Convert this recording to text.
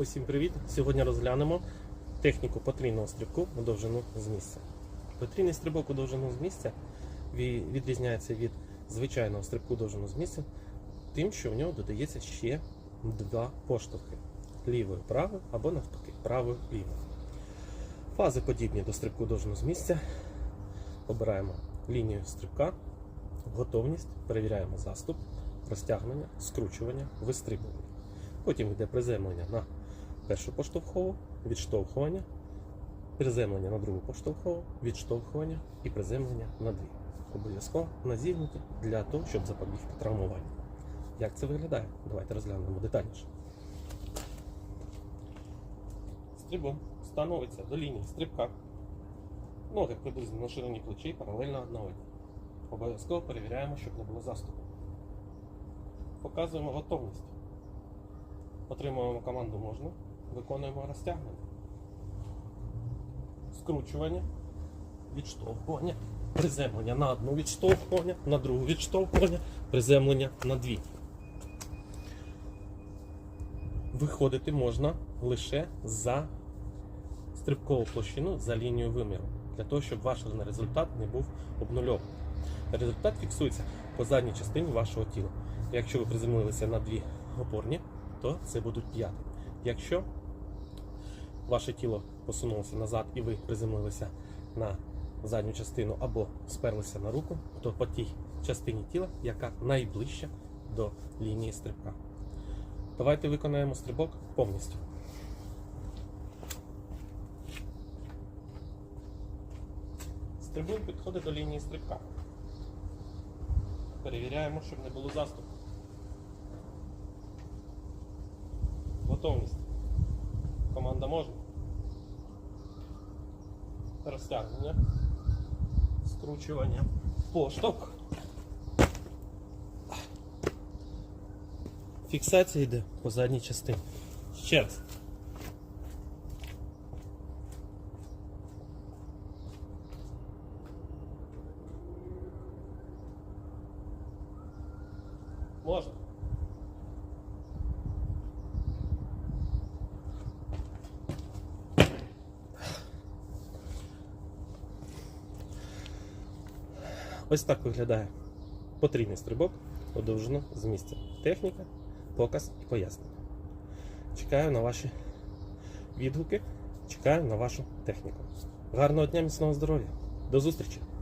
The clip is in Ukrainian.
Усім привіт! Сьогодні розглянемо техніку потрійного стрибку у довжину з місця. Потрійний стрибок у довжину з місця відрізняється від звичайного стрибку довжину з місця тим, що в нього додається ще два поштовхи лівою правою або навпаки правою лівою. Фази подібні до стрибку довжину з місця. Обираємо лінію стрибка, готовність, перевіряємо заступ, розтягнення, скручування, вистрибування. Потім йде приземлення на першу поштовхову, відштовхування, приземлення на другу поштовхову, відштовхування і приземлення на дві. Обов'язково на зігнуті для того, щоб запобігти травмуванню. Як це виглядає? Давайте розглянемо детальніше. Стрибун становиться до лінії стрибка. Ноги приблизно на ширині плечей паралельно одна одній. Обов'язково перевіряємо, щоб не було заступу. Показуємо готовність. Отримуємо команду можна, виконуємо розтягнення, скручування, відштовхування, приземлення на одну відштовхування, на другу відштовхування, приземлення на дві. Виходити можна лише за стрибкову площину за лінією виміру, для того, щоб ваш результат не був обнульований. Результат фіксується по задній частині вашого тіла. Якщо ви приземлилися на дві опорні, то це будуть п'яти. Якщо ваше тіло посунулося назад і ви приземлилися на задню частину або сперлися на руку, то по тій частині тіла, яка найближча до лінії стрибка. Давайте виконаємо стрибок повністю. Стрибун підходить до лінії стрибка. Перевіряємо, щоб не було заступу. Готовність. Команда можна. Розтягнення. Скручування. Поштовх. Фіксація йде по задній частині. Ще раз. Можна. Ось так виглядає потрійний стрибок у довжину з місця. Техніка, показ і пояснення. Чекаю на ваші відгуки, чекаю на вашу техніку. Гарного дня, міцного здоров'я. До зустрічі!